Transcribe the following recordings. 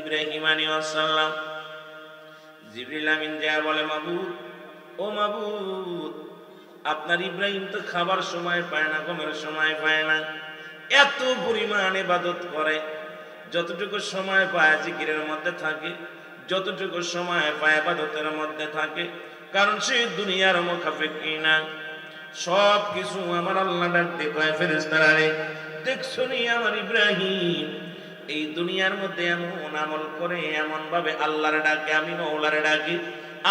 ইব্রাহিম আলাইহিসসালাম জিবরিল আমিন যা বলে, মাবুদ, ও মাবুদ, আপনার ইব্রাহিম তো খাবার সময় পায় না, ঘুমের সময় পায় না। এত পরিমাণ ইবাদত করে, যতটুকু সময় পায় জিকিরের মধ্যে থাকে, যতটুকু সময় পায় ইবাদতের মধ্যে থাকে, কারণ সে দুনিয়ার মুখাফেকি না? সব কিছু আমার আল্লাহ ডাক দেখায় ফেরেস্তারা রে, দেখছ নি আমার ইব্রাহিম এই দুনিয়ার মধ্যে এমন আমল করে এমন ভাবে আল্লাহর ডাকে, আমি মৌলারে ডাকি।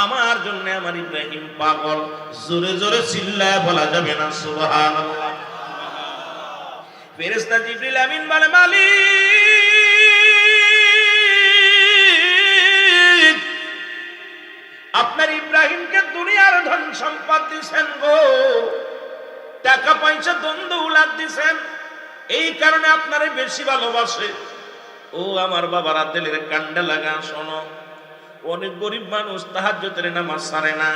আমার জন্য আমার ইব্রাহিম পাগল। জোরে জোরে চিল্লায় বলা যাবে না, সুবহানাল্লাহ। ফেরেশতা জিবরিল আমিন বলে, মালিক, আপনার ইব্রাহিমকে দুনিয়ার ধন সম্পদ দিছেন গো। টাকা পয়সা দ্বন্দ্ব উলাদ দিছেন। এই কারণে আপনারে বেশি ভালোবাসে। ও আমার বাবারা, দিলের কান্ডা লাগা, শোনো। অনেক গরিব মানুষ তাহাজ্জুদের নামাজ সারে না,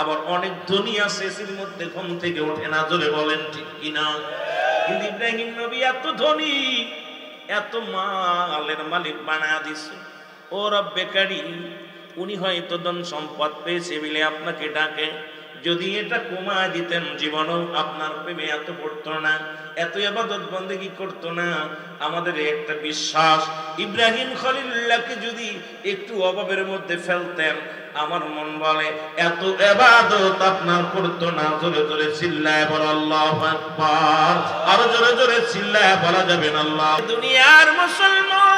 আবার অনেক ধনী আছে মধ্যে ঘুম থেকে ওঠে না, জোরে বলেন ঠিক কিনা? কিন্তু ইব্রাহিম নবী এত ধনী, এত মালের মালিক বানা দিছে। ও রব্বে কারিম, উনি হয়তো ধন সম্পদ পেয়েছে বলে আপনাকে ডাকে। যদি এটা কমায় দিতেন জীবনও আপনার প্রেমে এত পড়তো না, এত আবাদত বন্দেগি করতো না। আমাদের একটা বিশ্বাস, ইব্রাহিম খলিল্লাহকে যদি একটু অভাবের মধ্যে ফেলতেন, আমার মন বলে, এত এবাদত আপনার করতো না। জোরে জোরে চিল্লায় বল, আল্লাহ আরও জোরে জোরে চিল্লায় বলা যাবে না, আল্লাহ দুনিয়ার মুসলমান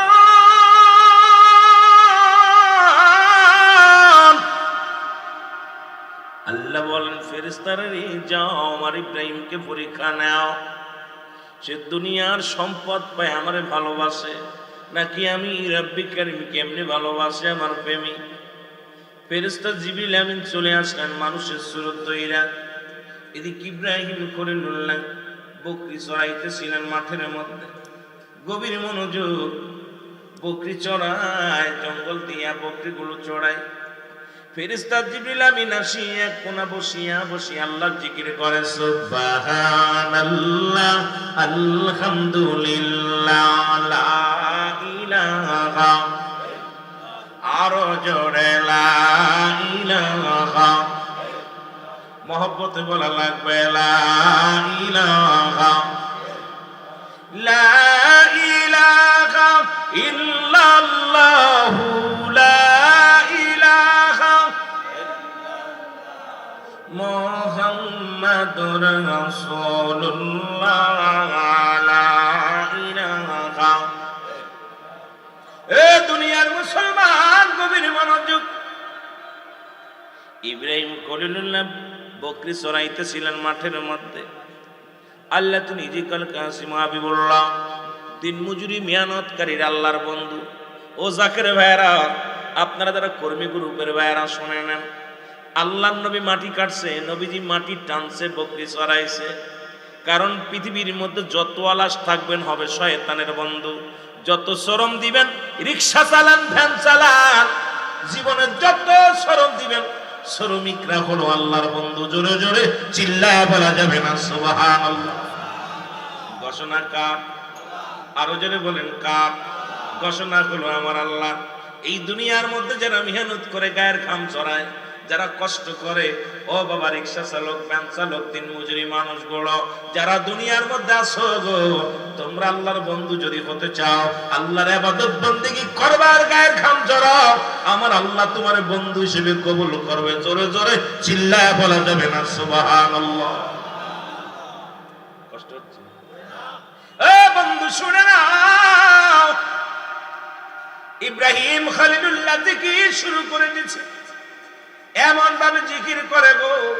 আল্লাহ বলেন ফেরেস্তারা যাও, আমার ইব্রাহিমকে পরীক্ষা নাও। সে দুনিয়ার সম্পদ পায়, আমারে ভালোবাসে। নাকি আমি রব্বি কারিমকে এমনি ভালোবাসে, আমার প্রেমী? ফেরেস্তা জিবিল আমিন চলে আসলেন মানুষের সুরত তৈরা এদিকে ইব্রাহিম করে নুল্লাহ বকরি চড়াইতেছিলেন মাঠের মধ্যে। গভীর মনোযোগ, বকরি চড়ায়, জঙ্গল দিয়া বকরিগুলো চড়ায়। ফেরেশতা জিবরিল আমিন আসি এক কোনা বসিয়া বসি আল্লাহর জিকির করে, সুবহানাল্লাহ, আলহামদুলিল্লাহ, লা ইলাহা আরও জোরে, লা ইলাহা মহব্বতে বলা লাগবে, লা ইলাহা লা ইলাহা ইল্লাল্লাহু এ দুনিয়ার মুসলমান গভীর মনোযোগ। ইব্রাহিম কলিলুল্লাহ বকরি চড়াইতেছিলেন মাঠের মধ্যে। আল্লাহ তো নিজে কাল কাসিম হাবিবুল্লাহ দিন মজুরি মেহনতকারীর আল্লাহর বন্ধু। ও জাকের ভাইরা আপনারা যারা কর্মী গ্রুপের ভাইরা শুনে নেন। আল্লাহ নবী মাটি কাটছে, নবীজি মাটি টানছে, বকরি চড়াইছে। কারণ পৃথিবীর মধ্যে যত আলাস থাকবেন হবে শয়তানের বন্ধু। যত শ্রম দিবেন, রিক্সা চালান, ভ্যান চালান, জীবনে যত শ্রম দিবেন, শ্রমিকরা হলো আল্লাহর বন্ধু। জোরে জোরে চিল্লা বলা যাবে না সুবহান ঘোষণা কার? আরও জোরে বলেন, কার? ঘোষণা হলো আমার আল্লাহ। এই দুনিয়ার মধ্যে যারা মেহনত করে গায়ের খাম চড়ায় যারা কষ্ট করে, ও বাবা রিক্সা চালক, ভ্যান চালক দিন মজুরি মানুষ গড় যারা দুনিয়ার মধ্যে আসো গো, তোমরা আল্লাহর বন্ধু যদি হতে চাও, আল্লাহর আবাদত বন্দেগী করবার গায়ের খাম জড়াও, আমার আল্লাহ তোমার বন্ধু হিসেবে কবুল করবে। জোরে জোরে চিল্লায় বলা যাবে না, সুবহানাল্লাহ। কষ্ট হচ্ছে? এ বন্ধু, শুনে নাও। ইব্রাহিম খালিদুল্লাহ জিকির শুরু করে দিয়েছে। এমন ভাবে জিকির করে গো।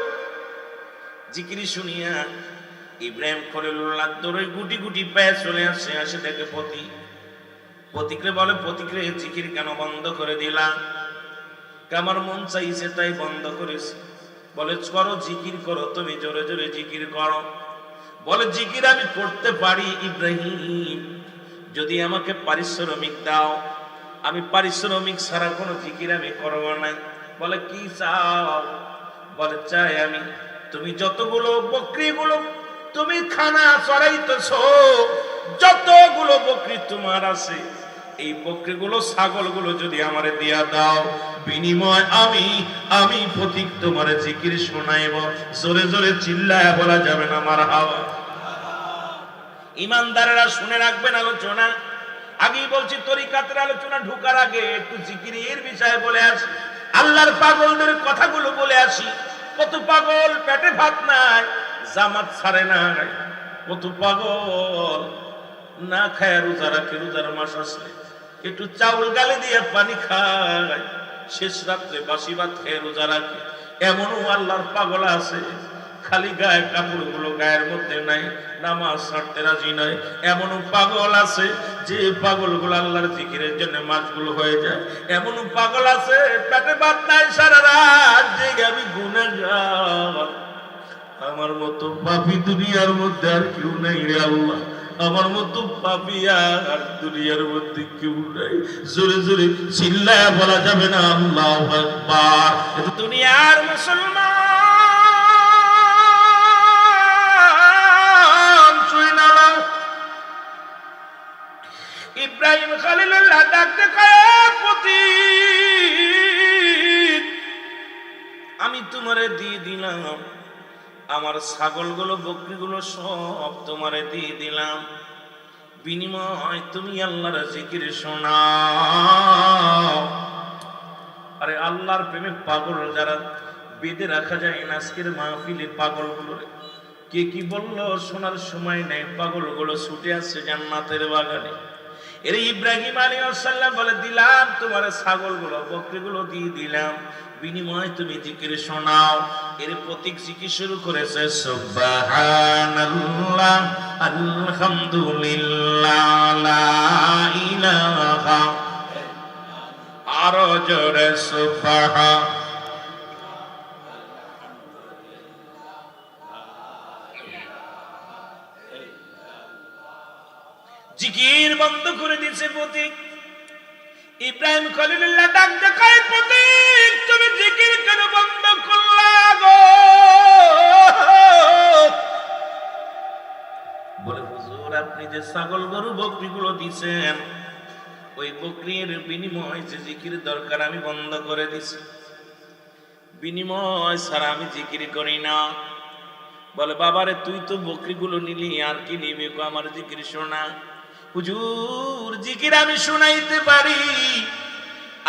জিকিরি শুনিয়া ইব্রাহিম খলিলুল্লাহ দৌড়ে গুটি গুটি পায়ে চলে আসে আসে দেখে পতি। পতিকরে বলে পতিকরে জিকির কেন বন্ধ করে দিলাম আমার মন চাইছে তাই বন্ধ করেছি। বলে, করো, জিকির করো, তুমি জোরে জোরে জিকির করো। বলে, জিকির আমি করতে পারি ইব্রাহিম। যদি আমাকে পারিশ্রমিক দাও, আমি পারিশ্রমিক ছাড়া কোনো জিকির আমি করব না। বলে, কি চাও? বলে, চাই আমি। তুমি যতগুলো বকরিগুলো, তুমি খানা চড়াইতেছ, যতগুলো বকরি তোমার আছে, এই বকরিগুলো, ছাগলগুলো যদি আমারে দিয়া দাও, বিনিময় আমি আমি প্রতীক তোমার জিকির শোনাইব। জোরে জোরে চিল্লায় বলা যাবে না আমার হাওয়া। ইমানদারেরা শুনে রাখবেন আলোচনা। আগেই বলছি, তরিকাতের আলোচনা ঢুকার আগে একটু জিকিরের বিষয়ে বলে আসি। আল্লাহর পাগলদের কথাগুলো বলে আসি। কত পাগল, পেটে ভাত নাই, জামাত ছাড়ে নাই। কত পাগল। না খায় রোজা রাখে, রোজার মাস আসলে। একটু চাউল গালে দিয়ে পানি খায়। শেষ রাত্রে বাসি ভাত খেয়ে রোজা রাখে। এমনও আল্লাহর পাগল আছে। খালি গায়ে কাপড়গুলো গায়ের মধ্যে নাই, নামাজ ছাড়তে রাজি নয় এমনও পাগল আছে যে পাগলগুলো আল্লাহর জিকিরের জন্য মাছগুলো হয়ে যায়, এমনও পাগল আছে, পেটে ভাত নাই, সারা রাত জেগে আমি গুনাহগার। আমার মতো পাপি দুনিয়ার মধ্যে আর কেউ নাই রে আল্লাহ। আমার মতো পাপি আর দুনিয়ার মধ্যে কেউ নাই। জোরে জোরে চিল্লায় বলা যাবে না, আল্লাহ দুনিয়ার মুসলমান। ইব্রাহিম খালিলুল্লাহ ডাকতে আমি তোমারে দিয়ে দিলাম। আমার ছাগলগুলো, বকরিগুলো সব তোমারে দিয়ে দিলাম। বিনিময় তুমি আল্লাহর জিকির শোনাও। আরে আল্লাহর প্রেমে পাগল যারা বেঁধে রাখা যায় আজকের মাহফিলে পাগলগুলো কে কি বলল, শোনার সময় নেই, পাগলগুলো ছুটে আসছে জান্নাতের বাগানে। এর ইব্রাহিম আলী সাল্লাম বলে, দিলাম তোমার ছাগলগুলো, বকরিগুলো দিয়ে দিলাম। বিনিময় তুমি জিকির শোনাও। এর প্রতীক জিকির শুরু করেছে, সুবহানাল্লাহ, আলহামদুলিল্লাহ, লা ইলাহা আরও জোরে সুবহান জিকির বন্ধ করে দিয়েছে প্রতীক ইব্রাহিম খলিলুল্লাহ ডাক দেখায় প্রতীক তুমি জিকির কেন বন্ধ করলা গো? বলে, হুজুর, আপনি যে ছাগল গরু বকরিগুলো দিছেন ওই বকরির বিনিময় যে জিকির দরকার আমি বন্ধ করে দিছি। বিনিময় ছাড়া আমি জিকির করি না। বলে, বাবারে, তুই তো বকরিগুলো নিলি, আর কি নিবি? আমার জিকির শোনা। হুজুর, জিকির আমি শোনাইতে পারি।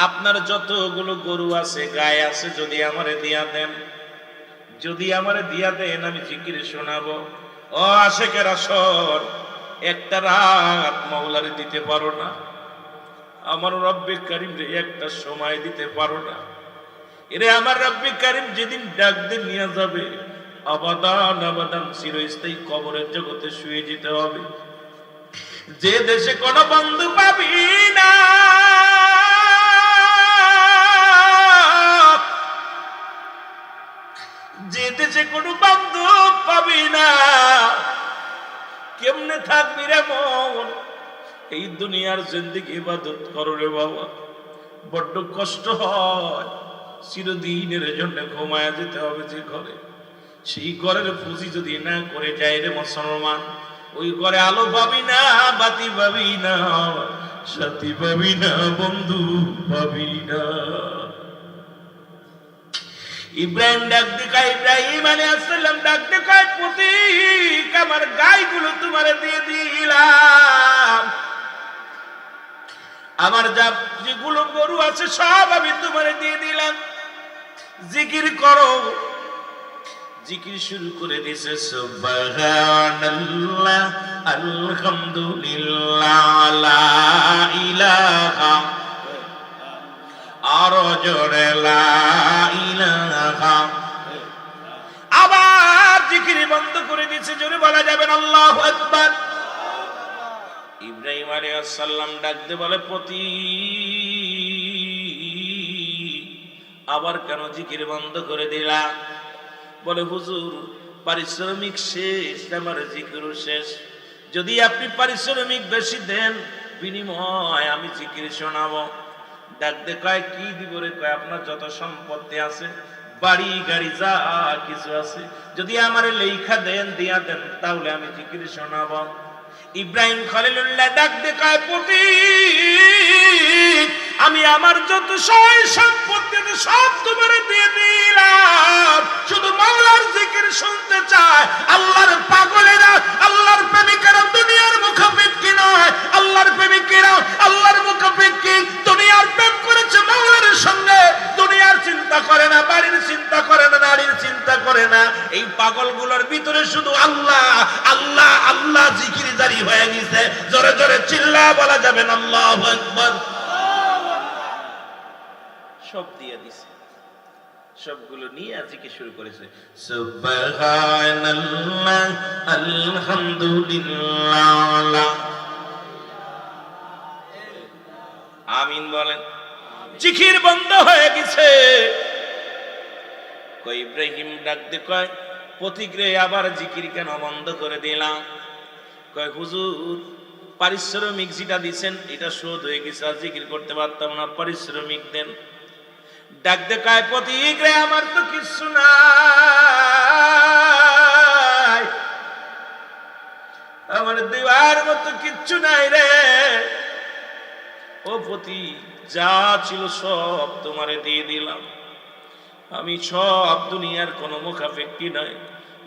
আপনার যতগুলো গরু আছে গায়ে আছে, যদি আমারে দিয়া দেন, যদি আমারে দিয়া দেন, আমি জিকির শোনাবো। ও আশেকের আসর, একটা রাত মাওলারে দিতে পারো না। আমার রব্বে কারিম রে, একটা সময় দিতে পারো না। এরে আমার রব্বে কারিম যেদিন ডাক দিয়ে নিয়ে যাবে, আবাদান আবাদান, চিরস্থায়ী কবরের জগতে শুয়ে যেতে হবে। যে দেশে কোন বন্ধু পাবি না। যে দেশে কোন বন্ধু পাবি না। কেমনে থাকবি রে মন? এই দুনিয়ার জিন্দিগি ইবাদত করো রে বাবা। বড্ড কষ্ট হয়। চিরদিনের জন্য ঘুমায়া যেতে হবে যে ঘরে। সেই ঘরের পুঁজি যদি না করে যায় রে মুসলমান ওই ঘরে আলো পাবি না, বাতি পাবি না, সাথী পাবি না, বন্ধু পাবি না। ইব্রাহিম ডাক দেখায়, ইব্রাহিম আলী আসসালাম ডাক দেখায়, প্রতীক, আমার গাইগুলো তোমার দিয়ে দিলাম। আমার যা যেগুলো গরু আছে, সব আমি তোমার দিয়ে দিলাম। জিকির করো জিকির শুরু করে দিছে সুবহানাল্লাহ, আলহামদুলিল্লাহ, লা ইলাহা। আরও জোরে, লা ইলাহা। আবার জিকির বন্ধ করে দিছে জোরে বলা যাবে না, আল্লাহু আকবার। ইব্রাহিম আলাইহিস সালাম ডাকতে বলে প্রতি আবার কেন জিকির বন্ধ করে দিলা? বলে, হুজুর, পারিশ্রমিক শেষ, আমার জিকির শেষ। যদি আপনি পারিশ্রমিক বেশি দেন, বিনিময় আমি জিকির শোনাবো। ডাকতে কয়, কি দিব রে? কয়, আপনার যত সম্পত্তি আছে, বাড়ি, গাড়ি, যা কিছু আছে, যদি আমার লেখা দেন, দিয়া দেন, তাহলে আমি জিকির শোনাবো। ইব্রাহিম খলিলুল্লাহ ডাক দেখায় পতি আমি আমার যত সয় সম্পত্তি সব তোমার দিয়ে দিলাম। শুধু মাওলার জিকির শুনতে চায়। আল্লাহর পাগলেরা, আল্লাহর প্রেমিকেরা দুনিয়ার মুখাপেক্ষি নয়। আল্লাহর প্রেমিকেরা, আল্লাহর মুখাপেক্ষি দুনিয়ার প্রেম করেছে মাওলার সঙ্গে। দুনিয়ার চিন্তা করে না, বাড়ির চিন্তা করে না, নারীর চিন্তা করে না। এই পাগলগুলোর ভিতরে শুধু আল্লাহ আল্লাহ আল্লাহ জিকির জারি হয়ে গেছে। জোরে জোরে চিল্লা বলা যাবে না, আল্লাহ আকবার। সব দিয়ে দিছে। সবগুলো নিয়ে আজকে শুরু করেছে। সুবহানাল্লাহ আলহামদুলিল্লাহ। আমিন বলেন জিকির বন্ধ হয়ে গেছে। কই ইব্রাহিম ডাক দে কয় প্রতিগ্রে আবার জিকির কেন বন্ধ করে দিলাম? কয় হুজুর পারিশ্রমিক যেটা দিছেন এটা শোধ হয়ে গেছে আর জিকির করতে পারতাম না পারিশ্রমিক দেন। ডাক দে কয় প্রতিগ্রে আমার তো কিছু নাই। আমার দেওয়ার মতো কিচ্ছু নাই রে। ও পতি যা ছিল সব তোমারে দিয়ে দিলাম। আমি সব দুনিয়ার কোনো মুখাপেক্ষি নয়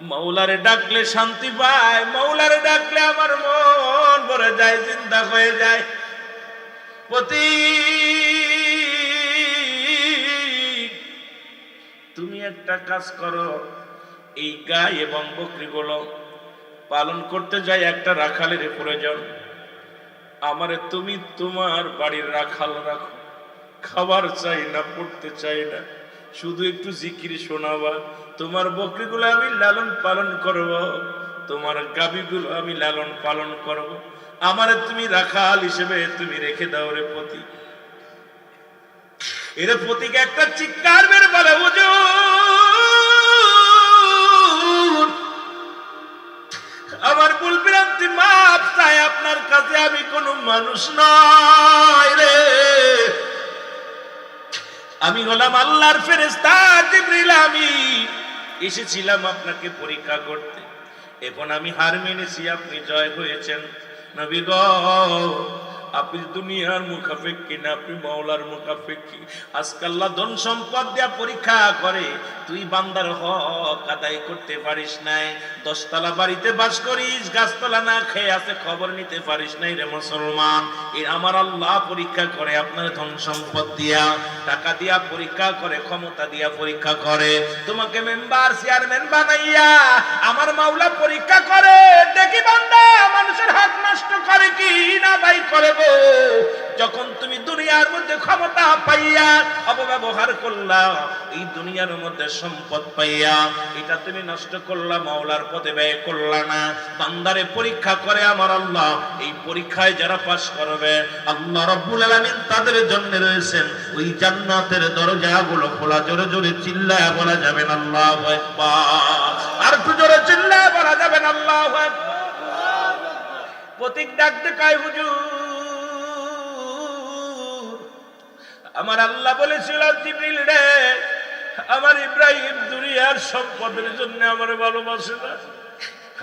মৌলারে ডাকলে শান্তি পায়, মৌলারে ডাকলে আমার মন ভরে যায় চিন্তা হয়ে যায়। পতি তুমি একটা কাজ করো, এই গাই এবং বকরিগুলো পালন করতে যাই একটা রাখালের প্রয়োজন। আমারে তুমি তোমার বাড়ির রাখাল রাখো। খাবার চাই না, পড়তে চাই না। শুধু একটু জিকির শোনাবা। তোমার বকরিগুলো আমি লালন পালন করব। তোমার গাবিগুলো আমি লালন পালন করব। আমারে তুমি রাখাল হিসেবে তুমি রেখে দাও রে পতি। এর পতিকে একটা চিৎকার বের বলে আমার ভুল বিরান্তি মাপ চাই, আপনার কাছে আমি কোনো মানুষ নয় রে। আমি হলাম আল্লাহর ফেরেস্তা জিবরিল আমি এসেছিলাম আপনাকে পরীক্ষা করতে। এখন আমি হার মেনেছি, আপনি জয় হয়েছেন। নবী গো আপনি দুনিয়ার মুখাপেক্ষি না, আপনি মাওলার মুখাপেক্ষি। আজকাল্লা ধন সম্পদ দিয়া পরীক্ষা করে, তুই বান্দার হক আদায় করতে পারিস নাই। দশতলা বাড়িতে বাস করিস, গাছতলা না খেয়ে আছে খবর নিতে পারিস নাই রে মুসলমান। এ আমার আল্লাহ পরীক্ষা করে, আপনার ধন সম্পদ দিয়া। টাকা দিয়া পরীক্ষা করে, ক্ষমতা দিয়া পরীক্ষা করে। তোমাকে মেম্বার, চেয়ারম্যান বানাইয়া আমার মাওলা পরীক্ষা করে। দেখি বান্দা, মানুষের হক নষ্ট করে কি না করে যখন তুমি দুনিয়ার মধ্যে ক্ষমতা পাইয়া অপব্যবহার করলা, এই দুনিয়ার মধ্যে সম্পদ পাইয়া, এটা তুমি নষ্ট করলা, মাওলার পথে ব্যয় করলা না। বান্দারে পরীক্ষা করে আমার আল্লাহ। এই পরীক্ষায় যারা পাশ করবে, আল্লাহ রব্বুল আলামিন তাদের জন্য রয়েছেন। ওই জান্নাতের দরজাগুলো খোলা, জোরে জোরে চিল্লায় বলা যাবে না, আল্লাহু আর একটু জোরে চিল্লায় বলা যাবে না, আল্লাহু প্রতীক ডাকতে কায়, হুজুর আমার আল্লাহ বলেছিল, জিবরিল রে, আমার ইব্রাহিম দুনিয়ার সম্পদের জন্য আমার ভালোবাসে না।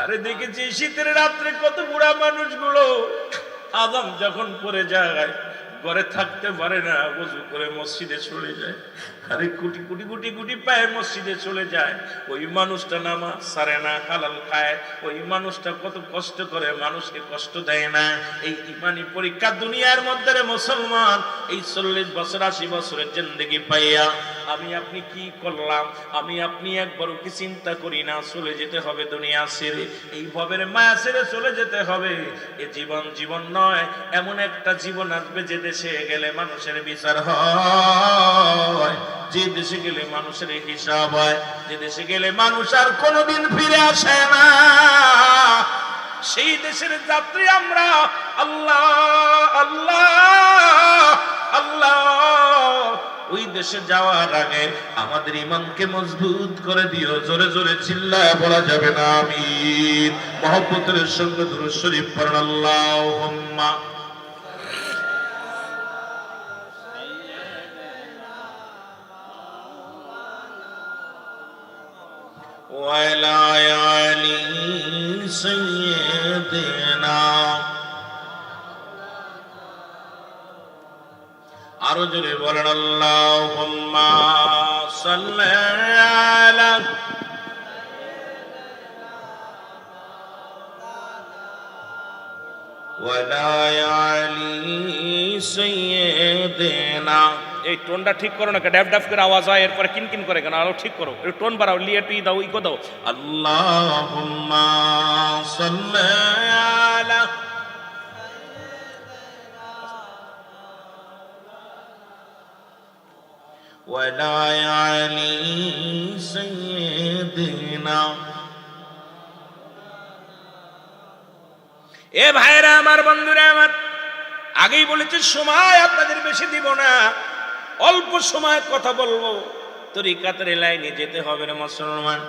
আরে দেখেছি, শীতের রাত্রে কত বুড়া মানুষগুলো আদম যখন পরে যায়, ঘরে থাকতে পারে না বজু করে মসজিদে চলে যায়। আরে কুটি কুটি কুটি কুটি পায়ে মসজিদে চলে যায়। ওই মানুষটা নামাজ সারে না, হালাল খায়। ওই মানুষটা কত কষ্ট করে, মানুষকে কষ্ট দেয় না। এই ইমানি পরীক্ষা দুনিয়ার মধ্যে মুসলমান। এই চল্লিশ বছর, আশি বছরের জিন্দগি পাইয়া আমি আপনি কি করলাম? আমি আপনি একবারও কি চিন্তা করি না, চলে যেতে হবে দুনিয়া ছেড়ে। এই ভবের মায়া ছেড়ে চলে যেতে হবে। এ জীবন জীবন নয়, এমন একটা জীবন আসবে যে দেশে গেলে মানুষের বিচার হয়। যে দেশে গেলে মানুষের হিসাব হয়, যে দেশে গেলে মানুষ আর কোনোদিন ফিরে আসে না। সেই দেশের যাত্রী আমরা, আল্লাহ আল্লাহ আল্লাহ। ওই দেশে যাওয়ার আগে আমাদের ইমানকে মজবুত করে দিও, জোরে জোরে চিল্লায় বলা যাবে না আমি মহব্বতের সঙ্গে দুরূদ শরীফ পড়েন, আল্লাহুম্মা। وعلى آل سيدنا আরও জোরে বলেন আল্লাহুম্মা সাল্লি আলা ولا يعلي سيدنا এই টোনটা ঠিক করো না ড্যাব ড্যাব করে আওয়াজ হয় এরপরে কিন কিন করে কেন আরো ঠিক করো একটু টোন বাড়াও লিয়ে টুই দাও ইকো দাও আল্লাহুম্মা সাল্লি আলা ولا علي سيدنا এ ভাইরা আমার বন্ধুরা আমার আগেই বলেছে সময় আপনাদের বেশি দিব না অল্প সময় কথা বলব। তরিকাতের লাইনে যেতে হবে না, মুসলমান।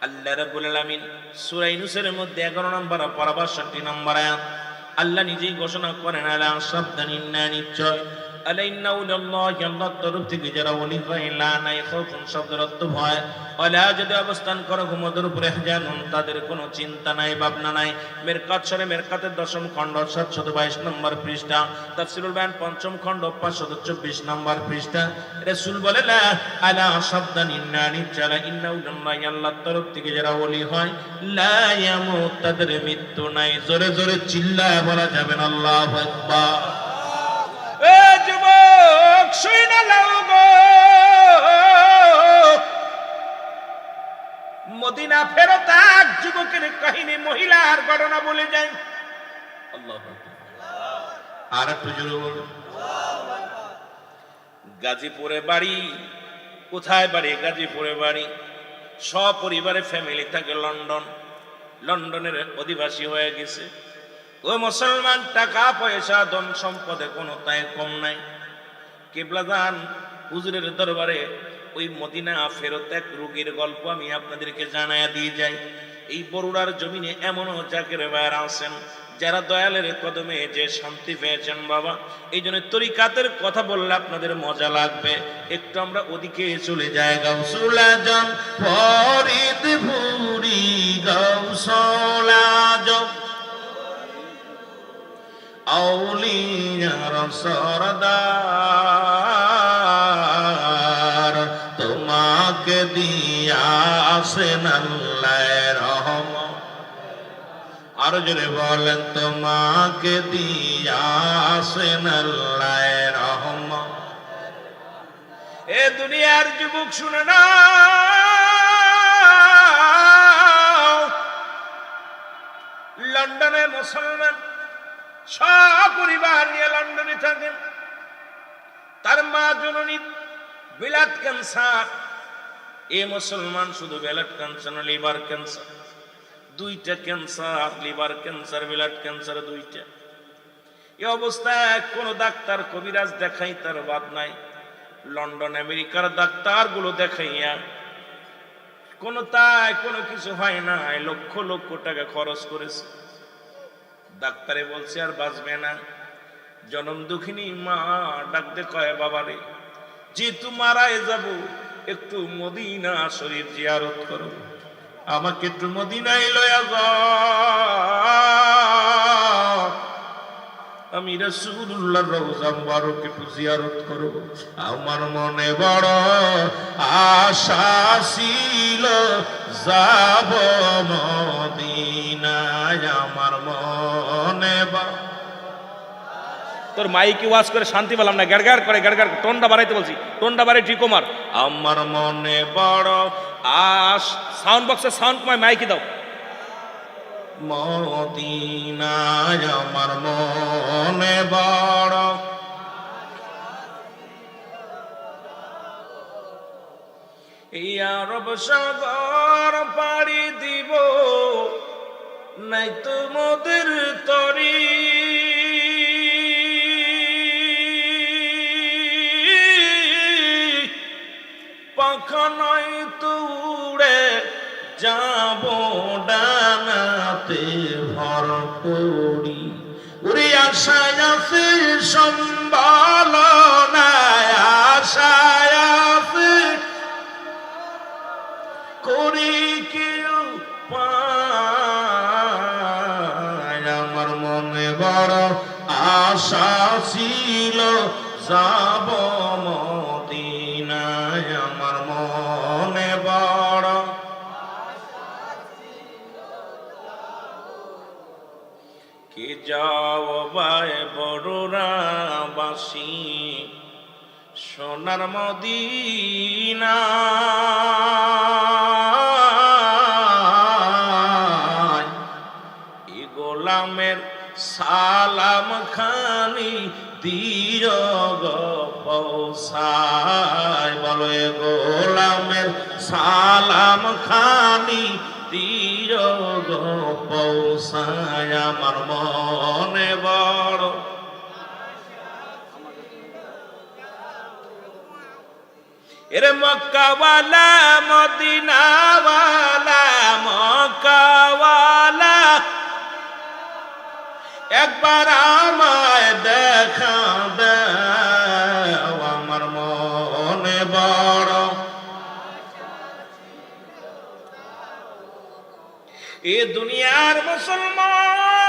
আল্লাহ রাব্বুল আলামিন সূরা ইউনূসের মধ্যে 11 নম্বর পারা 62 নম্বর আয়াত। আল্লাহ নিজেই ঘোষণা করেন, আলা সাবধান, ইন্না নিশ্চয়। থেকে যারা হয় যদি অবস্থান উপরে তাদের কোনো চিন্তা নাই, ভাবনা নাই। মেরকাত মেরকাতের দশম খণ্ড সাতশত বাইশ নম্বর পৃষ্ঠা। পঞ্চম খণ্ড পাঁচশত চব্বিশ নম্বর পৃষ্ঠা। বলে, লা ইন্না ইন্না থেকে যারা হয় তাদের মৃত্যু নাই। জোরে জোরে চিল্লায় বলা যাবে না এ যুবক শুই লাও গো। মদিনা ফেরত এক যুবকের কাহিনী মহিলার ঘটনা বলে যাই। আল্লাহ আর একটু জোরে বলুন। গাজীপুরে বাড়ি কোথায় বাড়ি? গাজীপুরে বাড়ি। সপরিবারে ফ্যামিলি থাকে লন্ডন। লন্ডনের অধিবাসী হয়ে গেছে। ও মুসলমান, টাকা, পয়সা, ধন সম্পদে কোনো তাই কম নাই। কেবলাদান হুজুরের দরবারে ওই মদিনা ফেরত এক রোগীর গল্প আমি আপনাদেরকে জানায়া দিয়ে যাই। এই বরুড়ার জমিনে এমনও জাকের বাইর আছেন, যারা দয়ালের কদমে যে শান্তি পেয়েছেন বাবা। এই জন্য তরিকাতের কথা বললে আপনাদের মজা লাগবে। একটু আমরা ওদিকে চলে যাই, গাউসুল আজম ফরিদ ভুরি গাউসুল আউলিয়ার সরদার, তোমাকে দিয়া আসেন রহম। আরও জোরে বলেন, তোমাকে দিয়া আসেন রহম। এ দুনিয়ার যুবক, শুনে না লন্ডনে মুসলমান সপরিবার নিয়ে লন্ডনে থাকেন। তার মা জননী বিলাত ক্যান্সার। এ মুসলমান শুধু বেলাট ক্যান্সার না লিভার ক্যান্সার। দুইটা ক্যান্সার, লিভার ক্যান্সার বিলাট ক্যান্সার দুইটা। এ অবস্থায় কোনো ডাক্তার কবিরাজ দেখাই তার বাদ নাই। লন্ডন, আমেরিকার ডাক্তারগুলো দেখাইয়া কোনো তাই কোনো কিছু হয় না লক্ষ লক্ষ টাকা খরচ করেছে। ডাক্তারে বলছে, আর বাঁচবে না। জনম দুঃখিনী মা ডাকতে কয়, বাবারে, যেহেতু মারায় যাব, একটু মদিনা শরীর জিয়ারত করো। আমাকে একটু মদিনায় লয়া আমি রসুল্লাহ রোজা মুবারক একটু জিয়ারত করব আমার মনে বড় আশা ছিল, যাব মদিনায়। আমার মনে বা- তোর মাইকে ওয়াজ করে শান্তি পেলাম না গ্যাড় করে গ্যাড় টোনটা বাড়াইতে বলছি টোনটা বাড়াই ঠিক কমার আমার মনে বড় আস সাউন্ড বক্সে সাউন্ড কমায় মাইকে দাও। মদিনায় আমার মনে বড়। এই আরব সাগর পাড়ি দিব। নাই তো মোদের তরি। পাখা নয় তো উড়ে যাব ডানাতে ভর করি উড়ে আশায় আছে সম্বল আশা ছিল যাব মদিনায় আমার মনে বড়। কে যাও বাই বড়রা বাসি সোনার মদিনা। খানি দিয় গো পৌসায় বলো গোলামের সালাম খানি দিয় গো পৌসায় আমার মনে বড় এরে মক্কাওয়ালা, মদিনাওয়ালা, মক্কাওয়ালা একবার আমায় দেখা দাও আমার মনে বড়। এ দুনিয়ার মুসলমান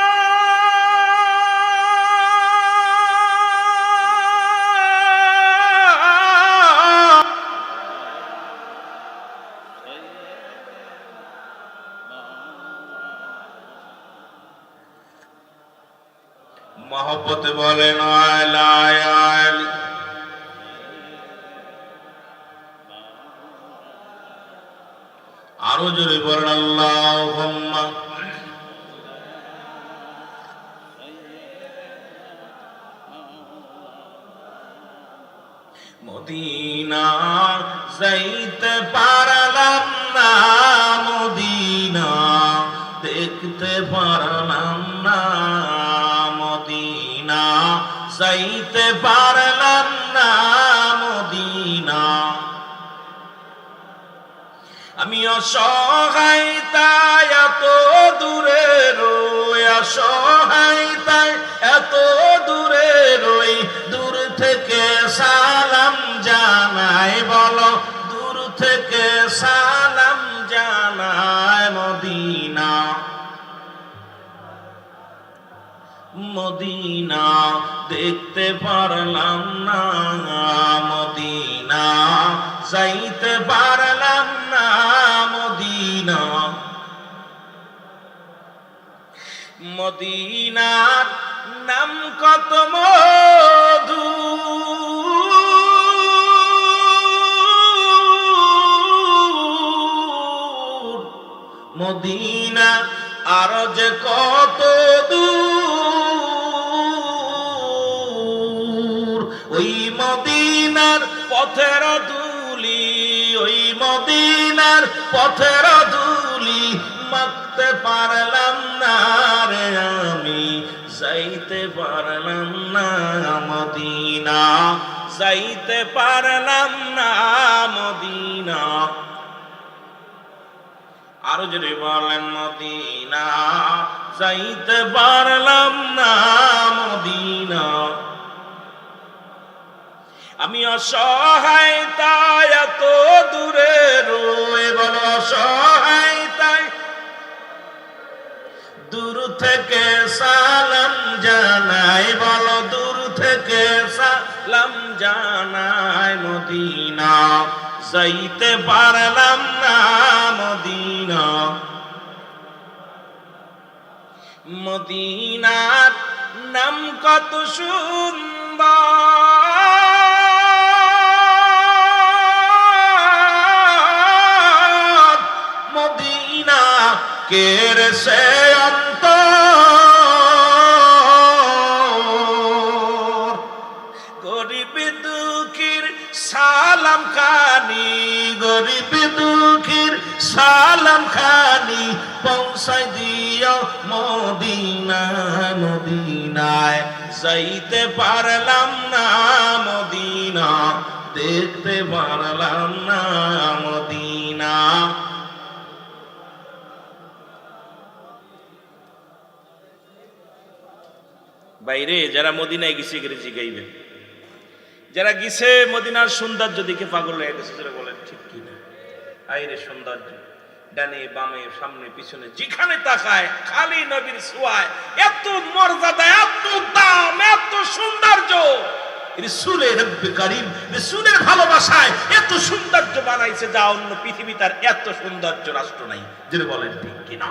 মহব্বতে বলেন আয়লা আমি অসহায়, তাই এত দূরে রই। অসহায়, তাই এত দূরে রই। দূর থেকে সালাম জানাই, বলো, দূর থেকে সালাম জানাই মদিনা। মদিনা দেখতে পারলাম না মদিনা যাইতে পারলাম না মদিনা। মদিনার নাম কত মধু। মদিনা আর যে কত দূর। পথের দুলি ওই মদিনার পথের দুলি মারতে পারলাম না রে আমি, যাইতে পারলাম না মদিনা, যাইতে পারলাম না মদিনা। আরও যদি বলেন, মদিনা, যাইতে পারলাম না মদিনা। আমি অসহায়, তাই এত দূরে রয়ে বল অসহায়, তাই দূর থেকে সালাম জানাই, বল দূর থেকে সালাম জানাই মদিনা। যাইতে পারলাম না মদিনা। মদিনার নাম কত সুন্দর। কের সে অন্তর গরিব দুঃখীর সালাম খানি, গরিব দুঃখীর সালাম খানি পৌঁছাই দিও মদিনা, মদিনায়। যাইতে পারলাম না মদিনা, দেখতে পারলাম না মদিনা। বাইরে যারা মদিনায় গেছে গেছে গাইবে যারা গেছে মদিনার সৌন্দর্য দেখে পাগল হয়ে গেছে, যারা বলেন ঠিক কিনা আইরে সৌন্দর্য, ডানে বামে সামনে পিছনে, যেখানে তাকায়, খালি নবীর ছোঁয়ায় এত মর্যাদা, এত দাম, এত সৌন্দর্য। রসুলের রব্বে করিম, রসুলের ভালোবাসায় এত সৌন্দর্য বানাইছে যা অন্য পৃথিবী তার এত সৌন্দর্য রাষ্ট্র নাই। যেটা বলেন, ঠিক কিনা